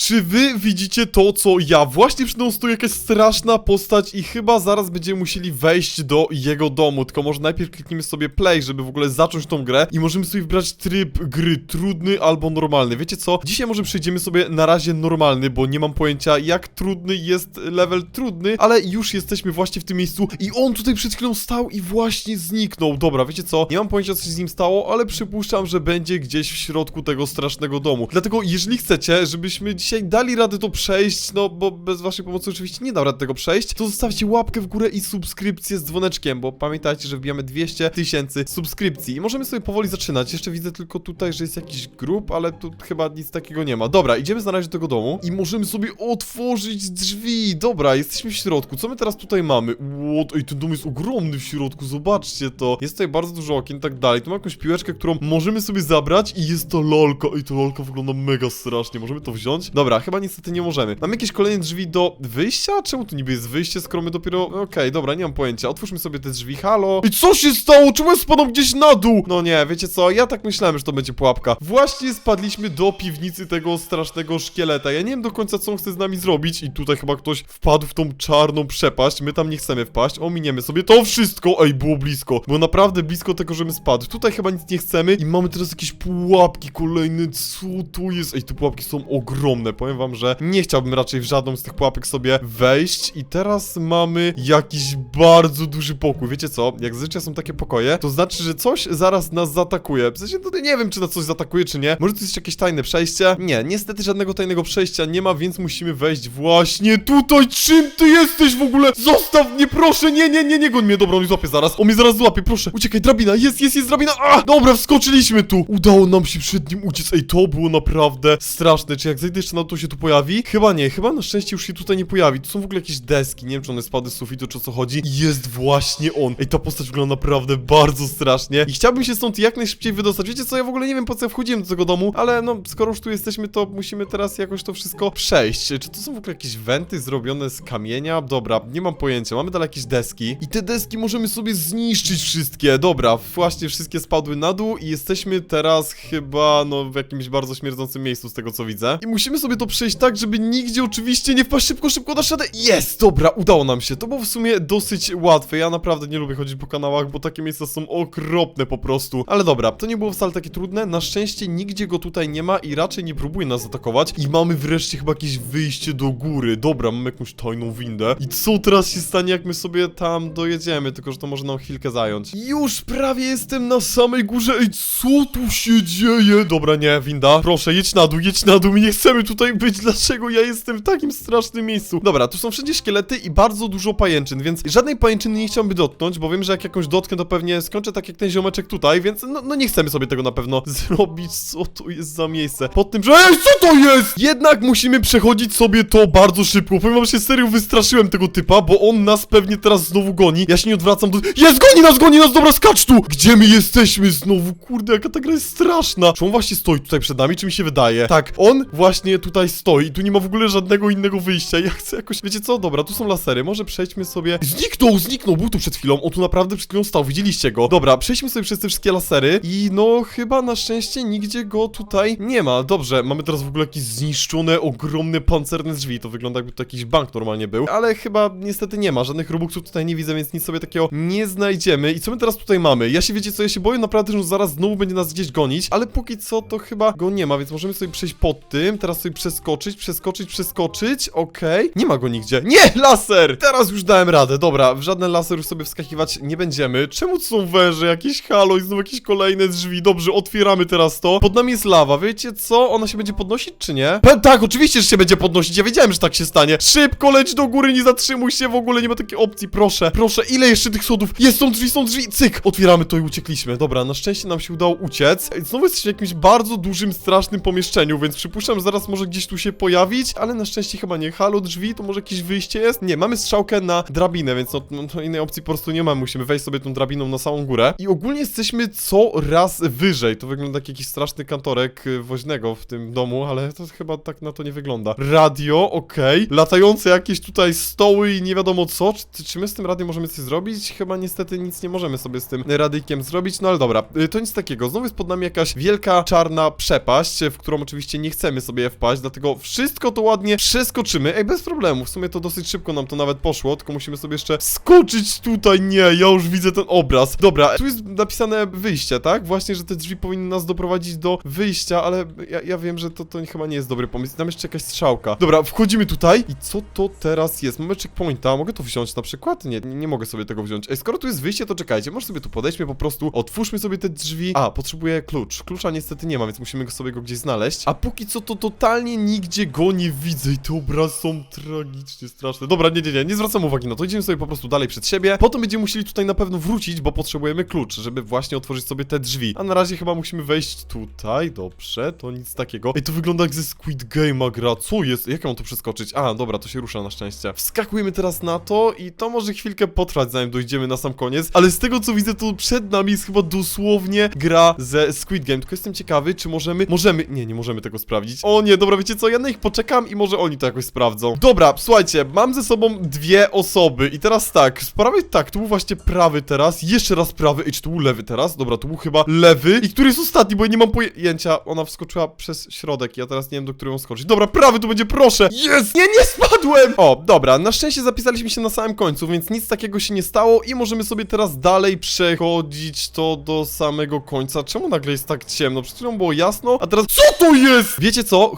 Czy wy widzicie to, co ja? Właśnie przed mną stoi jakaś straszna postać i chyba zaraz będziemy musieli wejść do jego domu. Tylko może najpierw kliknijmy sobie play, żeby w ogóle zacząć tą grę i możemy sobie wybrać tryb gry, trudny albo normalny. Wiecie co? Dzisiaj może przejdziemy sobie na razie normalny, bo nie mam pojęcia jak trudny jest level trudny, ale już jesteśmy właśnie w tym miejscu i on tutaj przed chwilą stał i właśnie zniknął. Dobra, wiecie co? Nie mam pojęcia co się z nim stało, ale przypuszczam, że będzie gdzieś w środku tego strasznego domu. Dlatego jeżeli chcecie, żebyśmy dzisiaj dali radę to przejść, no bo bez waszej pomocy oczywiście nie dam rady tego przejść, to zostawcie łapkę w górę i subskrypcję z dzwoneczkiem, bo pamiętajcie, że wbijamy 200 tysięcy subskrypcji i możemy sobie powoli zaczynać. Jeszcze widzę tylko tutaj, że jest jakiś grup, ale tu chyba nic takiego nie ma. Dobra, idziemy na razie do tego domu i możemy sobie otworzyć drzwi. Dobra, jesteśmy w środku. Co my teraz tutaj mamy? What? Ej, ten dom jest ogromny w środku, zobaczcie to. Jest tutaj bardzo dużo okien i tak dalej. Tu mamy jakąś piłeczkę, którą możemy sobie zabrać i jest to lolka. Ej, to lolka wygląda mega strasznie. Możemy to wziąć? Dobra, chyba niestety nie możemy. Mamy jakieś kolejne drzwi do wyjścia? Czemu tu niby jest wyjście, skoro my dopiero... Okej, dobra, nie mam pojęcia. Otwórzmy sobie te drzwi, halo. I co się stało? Czemu ja gdzieś na dół? No nie, wiecie co? Ja tak myślałem, że to będzie pułapka. Właśnie spadliśmy do piwnicy tego strasznego szkieleta. Ja nie wiem do końca, co on chce z nami zrobić i tutaj chyba ktoś wpadł w tą czarną przepaść. My tam nie chcemy wpaść. Ominiemy sobie to wszystko. Ej, było blisko. Było naprawdę blisko tego, żebym spadł. Tutaj chyba nic nie chcemy i mamy teraz jakieś pułapki kolejne. Co tu jest? Ej, te pułapki są ogromne. Powiem wam, że nie chciałbym raczej w żadną z tych pułapek sobie wejść. I teraz mamy jakiś bardzo duży pokój. Wiecie co? Jak zazwyczaj są takie pokoje, to znaczy, że coś zaraz nas zaatakuje. W sensie tutaj nie wiem, czy nas coś zaatakuje, czy nie. Może to jest jakieś tajne przejście? Nie, niestety żadnego tajnego przejścia nie ma, więc musimy wejść właśnie tutaj. Czym ty jesteś w ogóle? Zostaw mnie, proszę! Nie, nie, nie, nie goń mnie. Dobra, on mnie złapie zaraz. On mnie zaraz złapie, proszę. Uciekaj, drabina, jest, jest, jest drabina. A! Dobra, wskoczyliśmy tu. Udało nam się przed nim uciec. Ej, to było naprawdę straszne. Czy jak zejdę jeszcze na to się tu pojawi? Chyba nie, chyba na szczęście już się tutaj nie pojawi. Tu są w ogóle jakieś deski, nie wiem czy one spadły z sufitu, czy o co chodzi. I Jest właśnie on. Ej, ta postać wygląda naprawdę bardzo strasznie. I chciałbym się stąd jak najszybciej wydostać. Wiecie co, ja w ogóle nie wiem po co ja wchodziłem do tego domu, ale no, skoro już tu jesteśmy, to musimy teraz jakoś to wszystko przejść. Czy to są w ogóle jakieś wenty zrobione z kamienia? Dobra, nie mam pojęcia. Mamy dalej jakieś deski. I te deski możemy sobie zniszczyć wszystkie. Dobra, właśnie wszystkie spadły na dół i jesteśmy teraz chyba, no, w jakimś bardzo śmierdzącym miejscu z tego co widzę. I musimy sobie to przejść tak, żeby nigdzie oczywiście nie wpaść szybko, szybko na szadę. Jest! Dobra, udało nam się. To było w sumie dosyć łatwe. Ja naprawdę nie lubię chodzić po kanałach, bo takie miejsca są okropne po prostu. Ale dobra, to nie było wcale takie trudne. Na szczęście nigdzie go tutaj nie ma i raczej nie próbuje nas atakować. I mamy wreszcie chyba jakieś wyjście do góry. Dobra, mamy jakąś tajną windę. I co teraz się stanie, jak my sobie tam dojedziemy? Tylko, że to może nam chwilkę zająć. Już prawie jestem na samej górze. Ej, co tu się dzieje? Dobra, nie, winda. Proszę, jedź na dół, jedź na dół. My nie chcemy tutaj być. Dlaczego ja jestem w takim strasznym miejscu? Dobra, tu są wszędzie szkielety i bardzo dużo pajęczyn, więc żadnej pajęczyny nie chciałbym dotknąć, bo wiem, że jak jakąś dotknę, to pewnie skończę tak jak ten ziomeczek tutaj, więc no, no nie chcemy sobie tego na pewno zrobić. Co to jest za miejsce? Pod tym, że... Ej, co to jest? Jednak musimy przechodzić sobie to bardzo szybko. Powiem wam, się serio wystraszyłem tego typa, bo on nas pewnie teraz znowu goni. Ja się nie odwracam do... Jest, goni nas, goni nas, dobra, skacz tu! Gdzie my jesteśmy znowu? Kurde, jaka ta gra jest straszna. Czy on właśnie stoi tutaj przed nami, czy mi się wydaje? Tak, on właśnie tutaj stoi. Tu nie ma w ogóle żadnego innego wyjścia. Ja chcę jakoś... Wiecie co? Dobra, tu są lasery. Może przejdźmy sobie... Zniknął, zniknął, był tu przed chwilą. On tu naprawdę przed chwilą stał, widzieliście go. Dobra, przejdźmy sobie przez te wszystkie lasery i no chyba na szczęście nigdzie go tutaj nie ma. Dobrze, mamy teraz w ogóle jakieś zniszczone, ogromne, pancerne drzwi. To wygląda jakby to jakiś bank normalnie był, ale chyba niestety nie ma. Żadnych robuxów tutaj nie widzę, więc nic sobie takiego nie znajdziemy. I co my teraz tutaj mamy? Ja się wiecie co, ja się boję naprawdę, że zaraz znowu będzie nas gdzieś gonić, ale póki co to chyba go nie ma, więc możemy sobie przejść pod tym, teraz sobie przeskoczyć, przeskoczyć, przeskoczyć, okej. Nie ma go nigdzie. Nie, laser! Teraz już dałem radę, dobra, w żaden laser już sobie wskakiwać nie będziemy. Czemu tu są węże, jakieś halo i znowu jakieś kolejne drzwi? Dobrze, otwieramy teraz to. Pod nami jest lawa, wiecie co? Ona się będzie podnosić, czy nie? Pe tak, oczywiście, że się będzie podnosić, ja wiedziałem, że tak się stanie. Szybko leć do góry, nie zatrzymuj się, w ogóle nie ma takiej opcji, proszę. Proszę, ile jeszcze tych schodów? Jest, są drzwi, są drzwi, cyk! Otwieramy to i uciekliśmy. Dobra, na szczęście nam się udało uciec. Znowu jesteśmy w jakimś bardzo dużym, strasznym pomieszczeniu, więc przypuszczam, że zaraz może gdzieś tu się pojawić, ale na szczęście chyba nie. Halo, drzwi, to może jakieś wyjście jest? Nie, mamy strzałkę na drabinę, więc no, no innej opcji po prostu nie mamy. Musimy wejść sobie tą drabiną na samą górę. I ogólnie jesteśmy coraz wyżej. To wygląda jak jakiś straszny kantorek y, woźnego w tym domu, ale to chyba tak na to nie wygląda. Radio, okej. Latające jakieś tutaj stoły i nie wiadomo co. Czy, czy my z tym radiem możemy coś zrobić? Chyba niestety nic nie możemy sobie z tym radyjkiem zrobić, no ale dobra. Y, To nic takiego. Znowu jest pod nami jakaś wielka czarna przepaść, w którą oczywiście nie chcemy sobie wpaść. Dlatego wszystko to ładnie przeskoczymy. Ej, bez problemu, w sumie to dosyć szybko nam to nawet poszło, tylko musimy sobie jeszcze skoczyć tutaj. Nie, ja już widzę ten obraz. Dobra, tu jest napisane wyjście, tak? Właśnie, że te drzwi powinny nas doprowadzić do wyjścia, ale ja, ja wiem, że to, to chyba nie jest dobry pomysł. Tam jeszcze jakaś strzałka. Dobra, wchodzimy tutaj i co to teraz jest? Mamy checkpointa, mogę to wziąć na przykład? Nie, nie, nie mogę sobie tego wziąć. Ej, skoro tu jest wyjście, to czekajcie, może sobie tu podejdźmy po prostu, otwórzmy sobie te drzwi. A, potrzebuję klucz. Klucza niestety nie ma, więc musimy sobie go gdzieś znaleźć. A póki co to totalnie nigdzie go nie widzę i te obrazy są tragicznie straszne. Dobra, nie, nie, nie, nie zwracam uwagi na to, idziemy sobie po prostu dalej przed siebie. Potem będziemy musieli tutaj na pewno wrócić, bo potrzebujemy klucz, żeby właśnie otworzyć sobie te drzwi. A na razie chyba musimy wejść tutaj, dobrze, to nic takiego. Ej, to wygląda jak ze Squid Game'a gra, co jest? Jak ja mam tu przeskoczyć? A, dobra, to się rusza na szczęście. Wskakujemy teraz na to i to może chwilkę potrwać, zanim dojdziemy na sam koniec, ale z tego co widzę, to przed nami jest chyba dosłownie gra ze Squid Game, tylko jestem ciekawy, czy możemy... Możemy... Nie, nie możemy tego sprawdzić. O nie, dobra, wiecie co, ja na nich poczekam i może oni to jakoś sprawdzą. Dobra, słuchajcie, mam ze sobą dwie osoby i teraz tak, z prawej tak, tu był właśnie prawy teraz, jeszcze raz prawy, ej, czy tu był lewy teraz? Dobra, tu był chyba lewy i który jest ostatni, bo ja nie mam pojęcia, ona wskoczyła przez środek, ja teraz nie wiem, do którego skoczyć. Dobra, prawy tu będzie, proszę! Jest! Nie, nie spadłem! O, dobra, na szczęście zapisaliśmy się na samym końcu, więc nic takiego się nie stało i możemy sobie teraz dalej przechodzić to do samego końca. Czemu nagle jest tak ciemno? Przed chwilą było jasno, a teraz... CO TO JEST?! Wiecie co?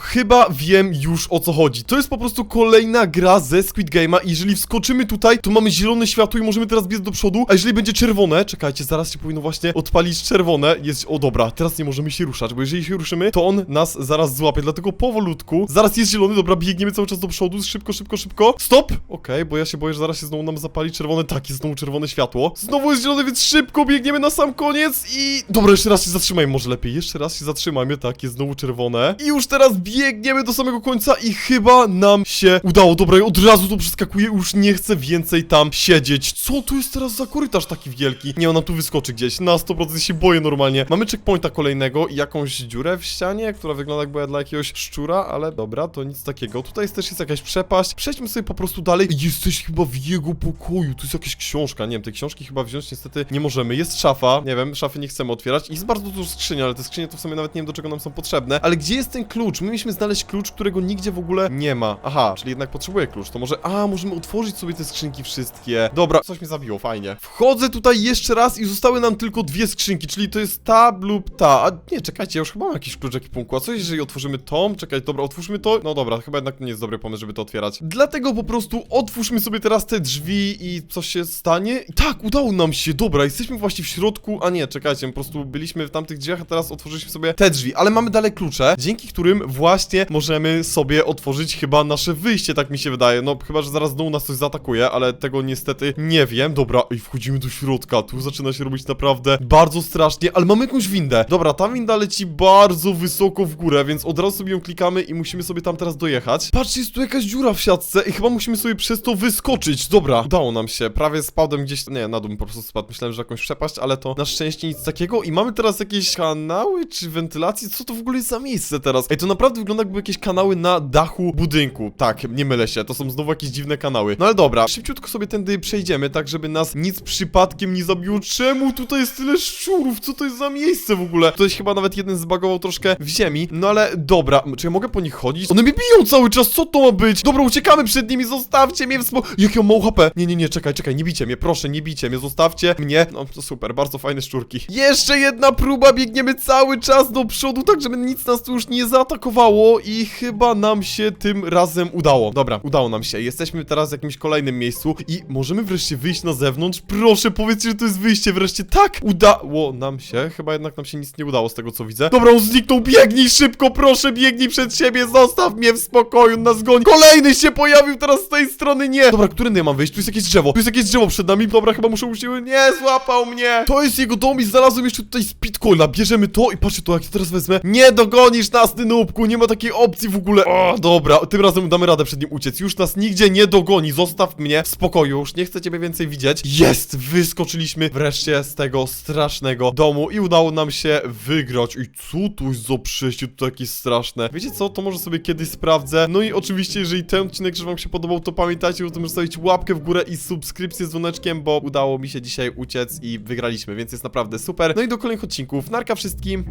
Wiem już o co chodzi. To jest po prostu kolejna gra ze Squid Game'a. I jeżeli wskoczymy tutaj, to mamy zielone światło i możemy teraz biec do przodu, a jeżeli będzie czerwone, czekajcie, zaraz się powinno właśnie odpalić czerwone, jest... O dobra, teraz nie możemy się ruszać, bo jeżeli się ruszymy, to on nas zaraz złapie, dlatego powolutku, zaraz jest zielony, dobra, biegniemy cały czas do przodu, szybko, szybko, szybko, stop! Okej, bo ja się boję, że zaraz się znowu nam zapali czerwone, tak, jest znowu czerwone światło, znowu jest zielony, więc szybko biegniemy na sam koniec i... Dobra, jeszcze raz się zatrzymajmy, może lepiej, jeszcze raz się zatrzymajmy, tak, jest znowu czerwone. I już teraz biegniemy do samego końca i chyba nam się udało, dobra, od razu tu przeskakuję, już nie chcę więcej tam siedzieć, co tu jest teraz za korytarz taki wielki? Nie, ona tu wyskoczy gdzieś, na 100% się boję normalnie, mamy checkpointa kolejnego i jakąś dziurę w ścianie, która wygląda jakby dla jakiegoś szczura, ale dobra, to nic takiego, tutaj też jest jakaś przepaść, przejdźmy sobie po prostu dalej, jesteś chyba w jego pokoju, tu jest jakaś książka, nie wiem, tej książki chyba wziąć niestety nie możemy, jest szafa, nie wiem, szafy nie chcemy otwierać. Jest bardzo dużo skrzyni, ale te skrzynie to w sumie nawet nie wiem do czego nam są potrzebne, ale gdzie jest ten klucz? My mieliśmy znaleźć klucz, którego nigdzie w ogóle nie ma, aha, czyli jednak potrzebuję klucz, to może, a, możemy otworzyć sobie te skrzynki wszystkie, dobra, coś mnie zabiło, fajnie, wchodzę tutaj jeszcze raz i zostały nam tylko dwie skrzynki, czyli to jest ta lub ta, a nie, czekajcie, ja już chyba mam jakiś klucz ekwipunku, a co jeżeli otworzymy tą, czekaj, dobra, otwórzmy to, no dobra, chyba jednak nie jest dobry pomysł, żeby to otwierać, dlatego po prostu otwórzmy sobie teraz te drzwi i coś się stanie, tak, udało nam się, dobra, jesteśmy właśnie w środku, a nie, czekajcie, po prostu byliśmy w tamtych drzwiach, a teraz otworzyliśmy sobie te drzwi, ale mamy dalej klucze, dzięki którym właśnie możemy sobie otworzyć chyba nasze wyjście, tak mi się wydaje, no chyba, że zaraz znowu nas coś zaatakuje, ale tego niestety nie wiem, dobra, i wchodzimy do środka, tu zaczyna się robić naprawdę bardzo strasznie, ale mamy jakąś windę, dobra, ta winda leci bardzo wysoko w górę, więc od razu sobie ją klikamy i musimy sobie tam teraz dojechać, patrzcie, jest tu jakaś dziura w siatce i chyba musimy sobie przez to wyskoczyć, dobra, udało nam się, prawie spadłem gdzieś, nie, na dół po prostu spadł, myślałem, że jakąś przepaść, ale to na szczęście nic takiego. I mamy teraz jakieś kanały czy wentylacje, co to w ogóle jest za miejsce teraz? Ej, to naprawdę wygląda jakby jakieś kanały na dachu budynku, tak, nie mylę się, to są znowu jakieś dziwne kanały, no ale dobra, szybciutko sobie tędy przejdziemy, tak żeby nas nic przypadkiem nie zabiło, czemu tutaj jest tyle szczurów, co to jest za miejsce w ogóle? Ktoś chyba nawet jeden zbagował troszkę w ziemi, no ale dobra, czy ja mogę po nich chodzić? One mnie biją cały czas, co to ma być? Dobra, uciekamy przed nimi, zostawcie mnie w spo... Jak ja mam mało HP? Nie, nie, nie, czekaj, czekaj, nie bicie mnie, proszę, nie bicie mnie, zostawcie mnie. No, to super, bardzo fajne szczurki. Jeszcze jedna próba, biegniemy cały czas do przodu, tak żeby nic nas tu już nie zaatakowało i chyba nam się tym razem udało. Dobra, udało nam się, jesteśmy teraz w jakimś kolejnym miejscu i możemy wreszcie wyjść na zewnątrz. Proszę, powiedzcie, że to jest wyjście wreszcie. Tak, udało nam się, chyba jednak nam się nic nie udało z tego, co widzę. Dobra, on zniknął, biegnij szybko, proszę, biegnij przed siebie, zostaw mnie w spokoju, nas goni. Kolejny się pojawił teraz z tej strony, nie. Dobra, którędy ja mam wyjść? Tu jest jakieś drzewo, tu jest jakieś drzewo przed nami, dobra, chyba muszę usiły, nie, złapał mnie. To jest jego dom i znalazłem jeszcze tutaj speedcoina, bierzemy to i patrzcie to, jak to teraz wezmę. Nie dogonisz nas, ty nubku, nie ma takiej opcji w ogóle. O, dobra, tym razem damy radę przed nim uciec, już nas nigdzie nie dogoni, zostaw mnie w spokoju, już nie chcę ciebie więcej widzieć. Jest, wyskoczyliśmy wreszcie z tego strasznego domu i udało nam się wygrać. I co tu za przejście, to takie straszne. Wiecie co, to może sobie kiedyś sprawdzę. No i oczywiście, jeżeli ten odcinek, że wam się podobał, to pamiętajcie o tym, że zostawić łapkę w górę i subskrypcję z dzwoneczkiem, bo udało mi się dzisiaj uciec i wygraliśmy, więc jest naprawdę super. No i do kolejnych odcinków. Narka wszystkim.